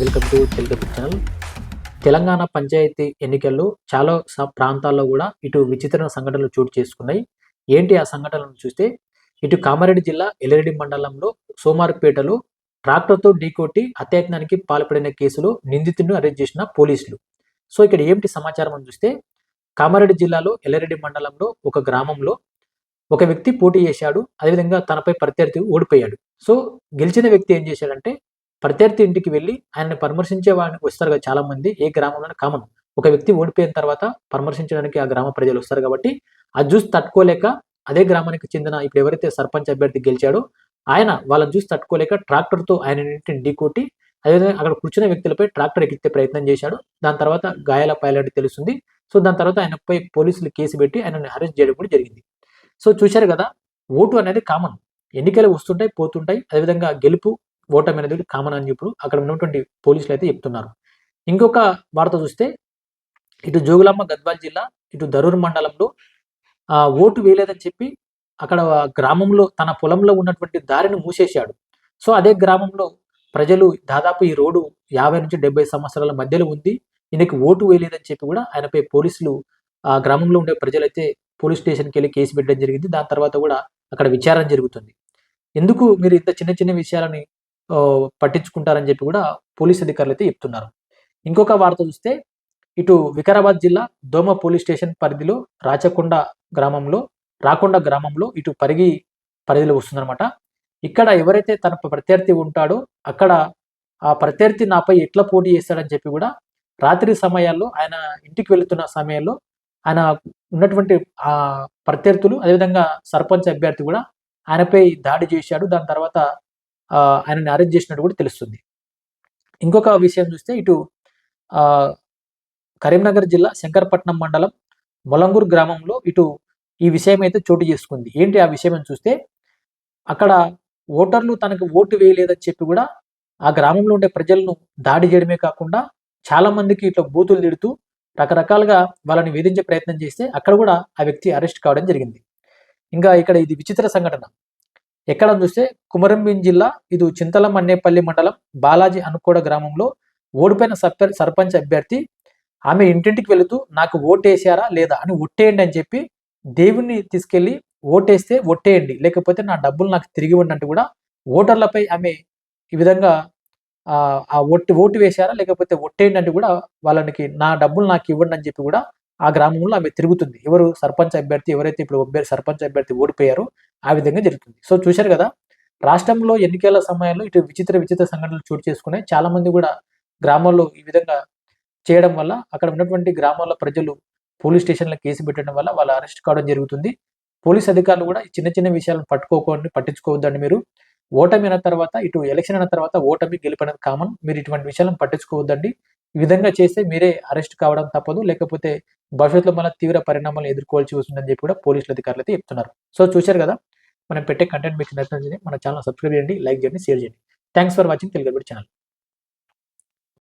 Welcome to Telugu channel. Telangana panchayat ఎన్నికల్లో చాలా ప్రాంతాల్లో కూడా ఇటు విచిత్ర సంఘటనలు చోటు చేసుకున్నాయి. ఏంటి ఆ సంఘటనలను చూస్తే ఇటు కామారెడ్డి జిల్లా ఎల్లిరెడ్డి మండలంలో సోమార్పేటలో ట్రాక్టర్తో ఢీకొట్టి హత్యాయత్నానికి పాల్పడిన కేసులో నిందితుడిని అరెస్ట్ చేసిన పోలీసులు. సో ఇక్కడ ఏమిటి సమాచారం అని చూస్తే కామారెడ్డి జిల్లాలో ఎల్లిరెడ్డి మండలంలో ఒక గ్రామంలో ఒక వ్యక్తి పోటీ చేశాడు. అదేవిధంగా తనపై ప్రత్యర్థి ఓడిపోయాడు. సో గెలిచిన వ్యక్తి ఏం చేశాడంటే ప్రత్యర్థి ఇంటికి వెళ్ళి ఆయన్ని పరామర్శించే వాడిని వస్తారు కదా చాలా మంది ఏ గ్రామంలోనే కామన్. ఒక వ్యక్తి ఓడిపోయిన తర్వాత పరామర్శించడానికి ఆ గ్రామ ప్రజలు వస్తారు కాబట్టి అది చూసి తట్టుకోలేక అదే గ్రామానికి చెందిన ఇప్పుడు ఎవరైతే సర్పంచ్ అభ్యర్థి గెలిచాడో ఆయన వాళ్ళని చూసి తట్టుకోలేక ట్రాక్టర్తో ఆయన ఇంటిని ఢీకొట్టి అదేవిధంగా అక్కడ కూర్చున్న వ్యక్తులపై ట్రాక్టర్ ఎక్కితే ప్రయత్నం చేశాడు. దాని తర్వాత గాయాల పైలట్ తెలుస్తుంది. సో దాని తర్వాత ఆయనపై పోలీసులు కేసు పెట్టి ఆయనని అరెస్ట్ చేయడం కూడా జరిగింది. సో చూశారు కదా ఓటు అనేది కామన్. ఎన్నికలు వస్తుంటాయి పోతుంటాయి. అదేవిధంగా గెలుపు ఓటమి అనేది కామన్ అని చెప్పి అక్కడ ఉన్నటువంటి పోలీసులు అయితే చెప్తున్నారు. ఇంకొక వార్త చూస్తే ఇటు జోగులాంబ గద్వాల్ జిల్లా ఇటు దరూర్ మండలంలో ఆ, ఓటు వేయలేదని చెప్పి అక్కడ గ్రామంలో తన పొలంలో ఉన్నటువంటి దారిని మూసేశాడు. సో అదే గ్రామంలో ప్రజలు దాదాపు ఈ రోడ్డు యాభై నుంచి డెబ్బై సంవత్సరాల మధ్యలో ఉంది. ఈయనకి ఓటు వేయలేదని చెప్పి కూడా ఆయనపై పోలీసులు ఆ గ్రామంలో ఉండే ప్రజలైతే పోలీస్ స్టేషన్కి వెళ్ళి కేసు పెట్టడం జరిగింది. దాని తర్వాత కూడా అక్కడ విచారణ జరుగుతుంది. ఎందుకు మీరు ఇంత చిన్న చిన్న విషయాలని పట్టించుకుంటారని చెప్పి కూడా పోలీస్ అధికారులు అయితే చెప్తున్నారు. ఇంకొక వార్త చూస్తే ఇటు వికారాబాద్ జిల్లా దోమ పోలీస్ స్టేషన్ పరిధిలో రాచకొండ గ్రామంలో రాకొండ గ్రామంలో ఇటు పరిగి పరిధిలో వస్తుందన్నమాట. ఇక్కడ ఎవరైతే తన ప్రత్యర్థి ఉంటాడో అక్కడ ఆ ప్రత్యర్థి నాపై ఎట్లా పోటీ చేస్తాడని చెప్పి కూడా రాత్రి సమయాల్లో ఆయన ఇంటికి వెళుతున్న సమయంలో ఆయన ఉన్నటువంటి ఆ ప్రత్యర్థులు అదేవిధంగా సర్పంచ్ అభ్యర్థి కూడా ఆయనపై దాడి చేశాడు. దాని తర్వాత ఆయనని అరెస్ట్ చేసినట్టు కూడా తెలుస్తుంది. ఇంకొక విషయం చూస్తే ఇటు కరీంనగర్ జిల్లా శంకరపట్నం మండలం మొలంగూరు గ్రామంలో ఇటు ఈ విషయం అయితే చోటు చేసుకుంది. ఏంటి ఆ విషయం అని చూస్తే అక్కడ ఓటర్లు తనకు ఓటు వేయలేదని చెప్పి కూడా ఆ గ్రామంలో ఉండే ప్రజలను దాడి చేయడమే కాకుండా చాలా మందికి ఇట్లా బూతులు తిడుతూ రకరకాలుగా వాళ్ళని వేధించే ప్రయత్నం చేస్తే అక్కడ కూడా ఆ వ్యక్తి అరెస్ట్ కావడం జరిగింది. ఇంకా ఇక్కడ ఇది విచిత్ర సంఘటన. ఎక్కడ చూస్తే కుమరంభీం జిల్లా ఇది చింతల మన్నేపల్లి మండలం బాలాజీ అనుకోడ గ్రామంలో ఓడిపోయిన సర్ప సర్పంచ్ అభ్యర్థి ఆమె ఇంటింటికి వెళుతూ నాకు ఓటేసారా లేదా అని ఒట్టేయండి అని చెప్పి దేవుణ్ణి తీసుకెళ్ళి ఓటేస్తే ఒట్టేయండి. లేకపోతే నా డబ్బులు నాకు తిరిగి ఇవ్వండి అంటూ కూడా ఓటర్లపై ఆమె ఈ విధంగా ఆ ఒట్టి ఓటు ఓటు వేశారా లేకపోతే ఒట్టేయండి అంటే కూడా వాళ్ళకి నా డబ్బులు నాకు ఇవ్వండి అని చెప్పి కూడా ఆ గ్రామంలో ఆమె తిరుగుతుంది. ఎవరు సర్పంచ్ అభ్యర్థి ఎవరైతే ఇప్పుడు అభ్యర్థి సర్పంచ్ అభ్యర్థి ఓడిపోయారో ఆ విధంగా జరుగుతుంది. సో చూశారు కదా రాష్ట్రంలో ఎన్నికల సమయంలో ఇటు విచిత్ర విచిత్ర సంఘటనలు చోటు చేసుకున్నాయి. చాలా మంది కూడా గ్రామాల్లో ఈ విధంగా చేయడం వల్ల అక్కడ ఉన్నటువంటి గ్రామాల ప్రజలు పోలీస్ స్టేషన్లో కేసు పెట్టడం వల్ల వాళ్ళు అరెస్ట్ కావడం జరుగుతుంది. పోలీస్ అధికారులు కూడా చిన్న చిన్న విషయాలను పట్టుకోకండి పట్టించుకోవద్దండి మీరు. ఓటమి అయిన తర్వాత ఇటు ఎలక్షన్ అయిన తర్వాత ఓటమి గెలిపినది కామన్. మీరు ఇటువంటి విషయాలను పట్టించుకోవద్దండి. ఈ విధంగా చేస్తే మీరే అరెస్ట్ కావడం తప్పదు లేకపోతే భవిష్యత్తులో మన తీవ్ర పరిణామాలు ఎదుర్కోవాల్సి వస్తుందని చెప్పి కూడా పోలీసులు అధికారులు అయితే చెప్తున్నారు. సో చూశారు కదా మనం పెట్టే కంటెంట్ మీకు నచ్చినట్లయితే మన ఛానల్ సబ్స్క్రైబ్ చేయండి లైక్ చేయండి షేర్ చేయండి. Thanks for watching Telugu channel